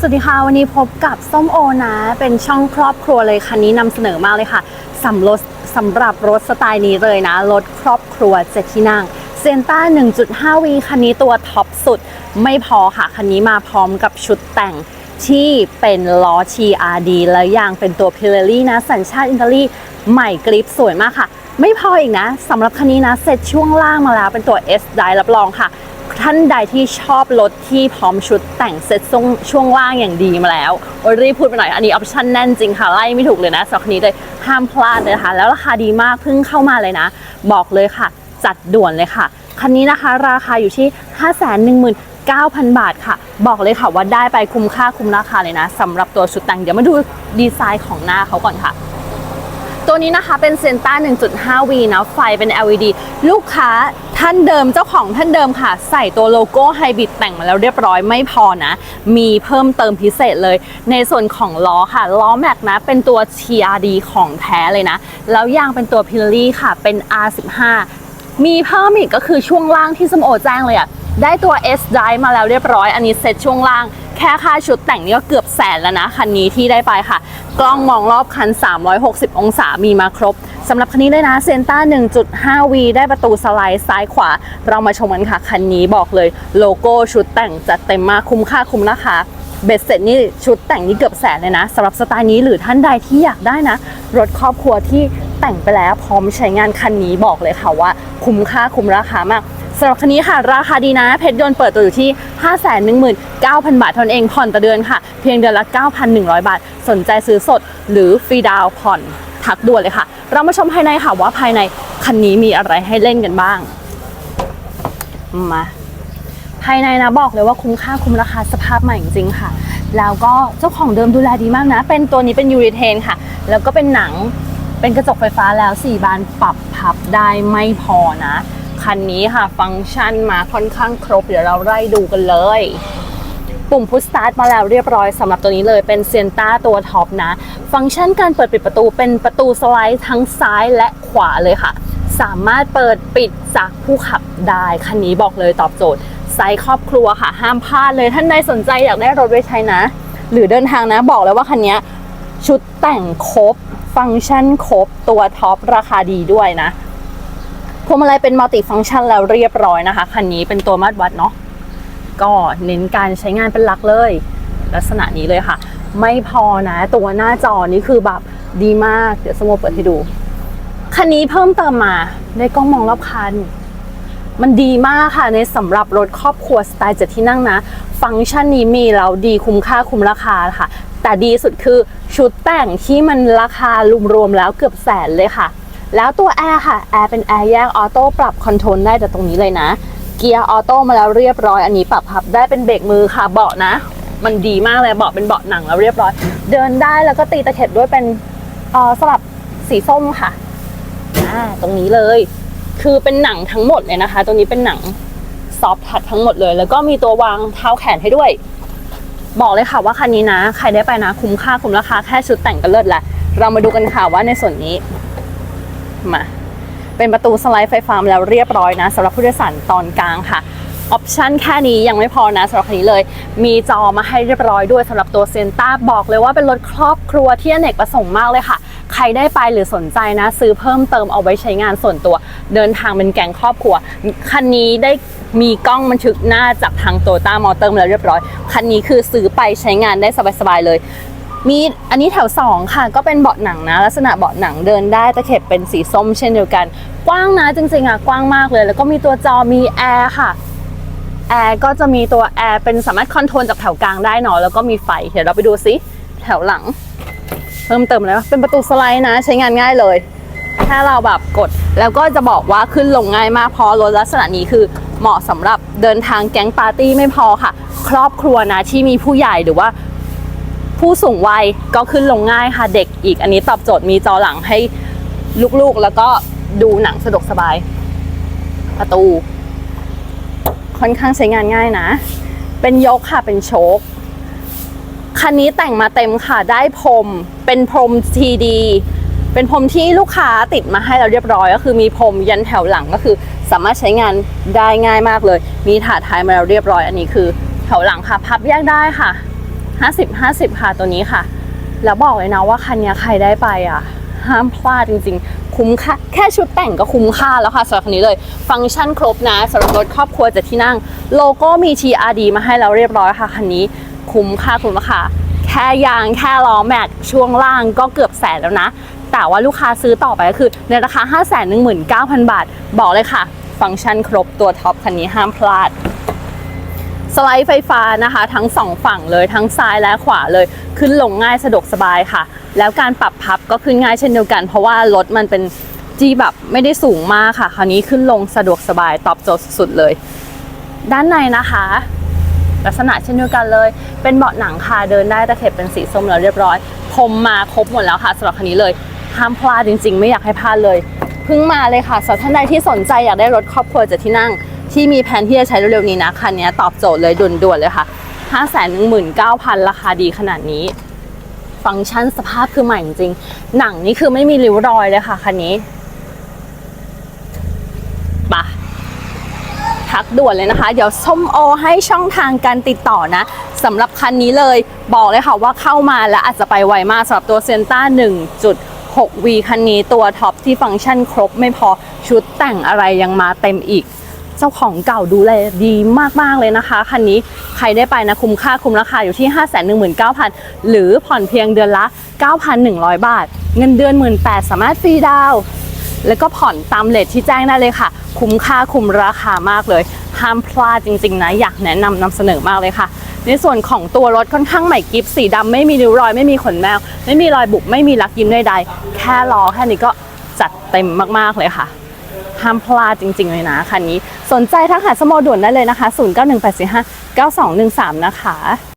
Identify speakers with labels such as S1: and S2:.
S1: สวัสดีค่ะ วันนี้พบกับส้มโอนะ เป็นช่องครอบครัวเลยคันนี้นำเสนอมากเลยค่ะสำรถสำหรับรถสไตล์นี้เลยนะ รถครอบครัวเจ็ดที่นั่งเซนต้า 1.5วีคันนี้ตัวท็อปสุด ไม่พอค่ะ คันนี้มาพร้อมกับชุดแต่งที่เป็นล้อ TRD และยางเป็นตัว Pirelli นะ สัญชาติอิตาลีใหม่กริปสวยมากค่ะ ไม่พออีกนะสำหรับคันนี้นะเสร็จช่วงล่างมาแล้วเป็นตัว S ได้รับรองค่ะ ท่านใดที่ชอบรถที่พร้อมชุดแต่งเซ็ตช่วงช่วงล่างอย่างดีมาแล้วโอ้รีบพูดไปหน่อยอันนี้ออปชั่นแน่นจริงค่ะ ไล่ไม่ถูกเลยนะสำหรับคันนี้เลยห้ามพลาดเลยนะคะ แล้วราคาดีมากเพิ่งเข้ามาเลยนะ บอกเลยค่ะ จัดด่วนเลยค่ะ คันนี้นะคะราคาอยู่ที่ 519,000 บาทค่ะ บอกเลยค่ะว่าได้ไปคุ้มค่าคุ้มราคาเลยนะสำหรับตัวชุดแต่งเดี๋ยวมาดูดีไซน์ของหน้าเขาก่อนค่ะ ตัวนี้นะคะเป็นเซนต้า 1.5V นะไฟเป็น LED ลูกค้าท่านเดิมเจ้าของท่านเดิมค่ะ ใส่ตัวโลโก้ไฮบริดแต่งมาแล้วเรียบร้อยไม่พอนะ มีเพิ่มเติมพิเศษเลย ในส่วนของล้อค่ะ ล้อแม็กนะ เป็นตัว TRD ของแท้เลยนะ แล้วยางเป็นตัวพิลลี่ค่ะเป็น R15 มีเพิ่มอีกก็คือช่วงล่างที่สมโอแจ้งเลยอะ ได้ตัว S Drive มาแล้วเรียบร้อย อันนี้เซ็ตช่วงล่าง แค่ค่าชุดแต่งนี่ก็เกือบแสนแล้วนะ คันนี้ที่ได้ไปค่ะ กล้องมองรอบคัน 360 องศามีมาครบสำหรับคันนี้เลยนะเซนต้า 1.5V ได้ประตูสไลด์ซ้ายขวา เรามาชมกันค่ะ คันนี้บอกเลยโลโก้ชุดแต่งจัดเต็มมากคุ้มค่าคุ้มราคาเบ็ดเสร็จนี่ชุดแต่งนี่เกือบแสนเลยนะสำหรับสไตล์นี้หรือท่านใดที่อยากได้นะ รถครอบครัวที่แต่งไปแล้วพร้อมใช้งานคันนี้บอกเลยค่ะว่า คุ้มค่าคุ้มราคามาก สำหรับคันนี้ค่ะ ราคาดีนะ เพชรยนต์เปิดตัวอยู่ที่ 519,000 บาทเทานนเอง ผ่อนต่อเดือนค่ะ เพียงเดือนละ 9,100 บาท สนใจซื้อสดหรือฟรีดาวผ่อนทักด่วนเลยค่ะ เรามาชมภายในค่ะว่าภายในคันนี้มีอะไรให้เล่นกันบ้าง มา ภายในนะบอกเลยว่าคุ้มค่าคุ้มราคาสภาพใหม่จริงๆค่ะ แล้วก็เจ้าของเดิมดูแลดีมากนะ เป็นตัวนี้เป็นยูริเทนค่ะ แล้วก็เป็นหนัง เป็นกระจกไฟฟ้าแล้ว 4 บานปรับพับได้ไม่พอนะ คันนี้ค่ะ ฟังก์ชันมาค่อนข้างครบ เดี๋ยวเราไล่ดูกันเลย ปุ่มพุชสตาร์ทมาแล้วเรียบร้อยสำหรับตัวนี้เลยเป็นเซนต้าตัวท็อปนะ ฟังก์ชันการเปิดปิดประตูเป็นประตูสไลด์ทั้งซ้ายและขวาเลยค่ะ สามารถเปิดปิดจากผู้ขับได้คันนี้บอกเลยตอบโจทย์ไซส์ครอบครัวค่ะ ห้ามพลาดเลยท่านใดสนใจอยากได้รถไว้ใช้นะ หรือเดินทางนะบอกเลยว่าคันนี้ชุดแต่งครบ ฟังก์ชันครบตัวท็อปราคาดีด้วยนะ พวงมาลัยเป็นมัลติฟังก์ชันแล้วเรียบร้อยนะคะ คันนี้เป็นตัวมาตรวัดเนาะก็เน้นการใช้งานเป็นหลักเลย ลักษณะนี้เลยค่ะ ไม่พอนะ ตัวหน้าจอนี่คือแบบดีมาก เดี๋ยวสมมติเปิดให้ดู คันนี้เพิ่มเติมมาในกล้องมองรอบคัน มันดีมากค่ะในสำหรับรถครอบครัวสไตล์เจ็ดที่นั่งนะ ฟังก์ชันนี้มีแล้วดีคุ้มค่าคุ้มราคาค่ะ แต่ดีสุดคือชุดแต่งที่มันราคารวมๆแล้วเกือบแสนเลยค่ะ แล้วตัวแอร์ค่ะ แอร์เป็นแอร์แยกออโต้ปรับคอนโทรลได้แต่ตรงนี้เลยนะ เกียร์ออโต้มาแล้วเรียบร้อย อันนี้ปรับพับได้เป็นเบรกมือค่ะ เบาะนะ มันดีมากเลย เบาะเป็นเบาะหนังแล้วเรียบร้อย เดินได้แล้วก็ตีตะเข็บด้วยเป็นอ่อสลับสีส้มค่ะอ่าตรงนี้เลย คือเป็นหนังทั้งหมดเลยนะคะ ตรงนี้เป็นหนังซอฟทัดทั้งหมดเลย แล้วก็มีตัววางเท้าแขนให้ด้วย บอกเลยค่ะว่าคันนี้นะ ใครได้ไปนะ คุ้มค่าคุ้มราคาแค่ชุดแต่งก็เลิศละ เรามาดูกันค่ะว่าในส่วนนี้ มา เป็นประตูสไลด์ไฟฟ้ามาแล้วเรียบร้อยนะสำหรับผู้โดยสารตอนกลางค่ะออปชันแค่นี้ยังไม่พอนะสำหรับคันนี้เลย มีจอมาให้เรียบร้อยด้วยสำหรับตัวเซนต้าบอกเลยว่าเป็นรถครอบครัวที่อเนกประสงค์มากเลยค่ะ ใครได้ไปหรือสนใจนะ ซื้อเพิ่มเติมเอาไว้ใช้งานส่วนตัว เดินทางเป็นแก๊งครอบครัว คันนี้ได้มีกล้องบันทึกหน้าจากทางโตต้ามอเตอร์มาแล้วเรียบร้อย คันนี้คือซื้อไปใช้งานได้สบายๆเลย มีอันนี้แถว 2 ค่ะ ก็เป็นเบาะหนังนะ ลักษณะเบาะหนังเดินได้ตะเข็บเป็นสีส้มเช่นเดียวกัน กว้างนะจริงๆอะกว้างมากเลย แล้วก็มีตัวจอมีแอร์ค่ะแอร์ก็จะมีตัวแอร์เป็นสามารถคอนโทรลจากแถวกลางได้เนาะแล้วก็มีไฟ เดี๋ยวเราไปดูซิแถวหลัง เพิ่มเติมแล้วเป็นประตูสไลด์นะ ใช้งานง่ายเลยแค่เราแบบกดแล้วก็จะบอกว่าขึ้นลงง่ายมากเพราะรถลักษณะนี้คือเหมาะสำหรับเดินทางแก๊งปาร์ตี้ไม่พอค่ะ ครอบครัวนะที่มีผู้ใหญ่หรือว่า ผู้สูงวัยก็ขึ้นลงง่ายค่ะเด็กอีกอันนี้ตอบโจทย์มีจอหลังให้ลูกๆ แล้วก็ดูหนังสะดวกสบาย ประตู ค่อนข้างใช้งานง่ายนะ เป็นยกค่ะเป็นโชคคันนี้แต่งมาเต็มค่ะได้พรมเป็นพรมทีดีเป็นพรมที่ลูกค้าติดมาให้เราเรียบร้อย ก็คือมีพรมยันแถวหลังก็คือ สามารถใช้งานได้ง่ายมากเลย มีถาดท้ายมาแล้วเรียบร้อย อันนี้คือแถวหลังค่ะ พับแยกได้ค่ะ 50 50 ค่ะตัวนี้ค่ะ แล้วบอกเลยนะว่าคันนี้ใครได้ไปอะ ห้ามพลาดจริงๆ คุ้มค่าแค่ชุดแต่งก็คุ้มค่าแล้วค่ะสำหรับคันนี้เลย ฟังก์ชันครบนะสำหรับรถครอบครัวจะที่นั่ง โลโก้มี TRD มาให้แล้วเรียบร้อยค่ะคันนี้คุ้มค่าคุ้มราคาแค่ยางแค่ล้อแม็กช่วงล่างก็เกือบแสนแล้วนะ แต่ว่าลูกค้าซื้อต่อไปก็คือในราคา 5 1 9 0 0 0 บาท บอกเลยค่ะ ฟังก์ชันครบตัวท็อปคันนี้ห้ามพลาด สไลด์ไฟฟ้านะคะ ทั้งสองฝั่งเลยทั้งซ้ายและขวาเลย ขึ้นลงง่ายสะดวกสบายค่ะ แล้วการปรับพับก็ขึ้นง่ายเช่นเดียวกัน เพราะว่ารถมันเป็นจีแบบไม่ได้สูงมากค่ะ คราวนี้ขึ้นลงสะดวกสบายตอบโจทย์สุดๆเลย ด้านในนะคะ ลักษณะเช่นเดียวกันเลย เป็นเบาะหนังค่ะเดินได้ตะเข็บเป็นสีส้มแล้วเรียบร้อยพรมมาครบหมดแล้วค่ะสำหรับคันนี้เลยห้ามพลาดจริง ๆ ไม่อยากให้พลาดเลยเพิ่งมาเลยค่ะสำหรับท่านใดที่สนใจอยากได้รถครอบครัวจะที่นั่ง ที่มีแผนที่จะใช้เร็วๆนี้นะคันนี้ตอบโจทย์เลยด่วนๆเลยค่ะ 5 1 9 0 0 0 ราคาดีขนาดนี้ ฟังก์ชันสภาพคือใหม่จริงๆหนังนี่คือไม่มีริ้วรอยเลยค่ะคันนี้ปะทักด่วนเลยนะคะ เดี๋ยวส้มโอให้ช่องทางการติดต่อนะสำหรับคันนี้เลยบอกเลยค่ะว่าเข้ามาแล้วอาจจะไปไวมากสำหรับตัวเซนต้า1.6 V คันนี้ตัวท็อปที่ฟังก์ชันครบไม่พอชุดแต่งอะไรยังมาเต็มอีก เจ้าของเก่าดูแลดีมาก ๆ เลยนะคะ คันนี้ใครได้ไปนะคุ้มค่าคุ้มราคาอยู่ที่ 519,000 หรือผ่อนเพียงเดือนละ 9,100 บาท เงินเดือน 18,000สามารถฟรีดาวแล้วก็ผ่อนตามเลทที่แจ้งได้เลยค่ะ คุ้มค่าคุ้มราคามากเลย ห้ามพลาดจริง ๆ นะ อยากแนะนำนำเสนอมากเลยค่ะ ในส่วนของตัวรถค่อนข้างใหม่กิฟสีดำไม่มีริ้วรอย ไม่มีขนแมว ไม่มีรอยบุบไม่มีลักยิ้มใดๆแค่ล้อแค่นี้ก็จัดเต็มมากๆเลยค่ะ ห้ามพลาดจริง ๆ เลยนะคันนี้ สนใจทักหาสโมด่วนได้เลยนะคะ 0918459213 นะคะ